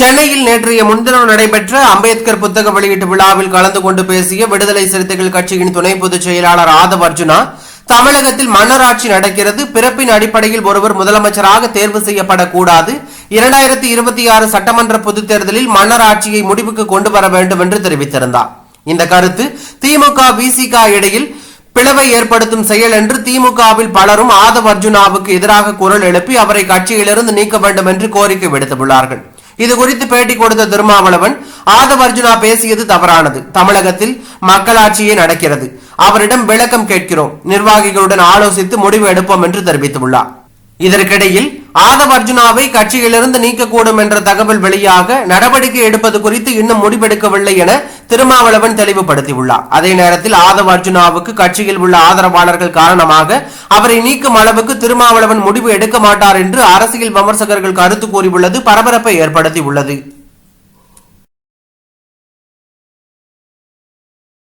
சென்னையில் நேற்றைய முன்தினம் நடைபெற்ற அம்பேத்கர் புத்தக வெளியீட்டு விழாவில் கலந்து கொண்டு பேசிய விடுதலை சிறுத்தைகள் கட்சியின் துணை பொதுச் செயலாளர் ஆதவ் அர்ஜுனா தமிழகத்தில் மன்னராட்சி நடக்கிறது பிறப்பின் அடிப்படையில் ஒருவர் முதலமைச்சராக தேர்வு செய்யப்படக்கூடாது இரண்டாயிரத்தி இருபத்தி ஆறு சட்டமன்ற பொதுத் தேர்தலில் மன்னராட்சியை முடிவுக்கு கொண்டு வர வேண்டும் என்று தெரிவித்திருந்தார். இந்த கருத்து திமுக விசிக இடையில் பிளவை ஏற்படுத்தும் செயல் என்று திமுகவில் பலரும் ஆதவ் அர்ஜுனாவுக்கு எதிராக குரல் எழுப்பி அவரை கட்சியிலிருந்து நீக்க வேண்டும் என்று கோரிக்கை விடுத்துள்ளார்கள். இது குறித்து பேட்டி கொடுத்த திருமாவளவன் ஆதவ் அர்ஜுனா பேசியது தவறானது. தமிழகத்தில் மக்களாட்சியே நடக்கிறது. அவரிடம் விளக்கம் கேட்கிறோம். நிர்வாகிகளுடன் ஆலோசித்து முடிவு எடுப்போம் என்று தெரிவித்துள்ளார். இதற்கிடையில் ஆதவ் அர்ஜுனாவை கட்சியிலிருந்து நீக்கக்கூடும் என்ற தகவல் வெளியாக நடவடிக்கை எடுப்பது குறித்து இன்னும் முடிவெடுக்கவில்லை என திருமாவளவன் தெளிவுபடுத்தியுள்ளார். அதே நேரத்தில் ஆதவ் அர்ஜுனாவுக்கு கட்சியில் உள்ள ஆதரவாளர்கள் காரணமாக அவரை நீக்கும் அளவுக்கு திருமாவளவன் முடிவு எடுக்க மாட்டார் என்று அரசியல் விமர்சகர்கள் கருத்து கூறியுள்ளது பரபரப்பை ஏற்படுத்தியுள்ளது.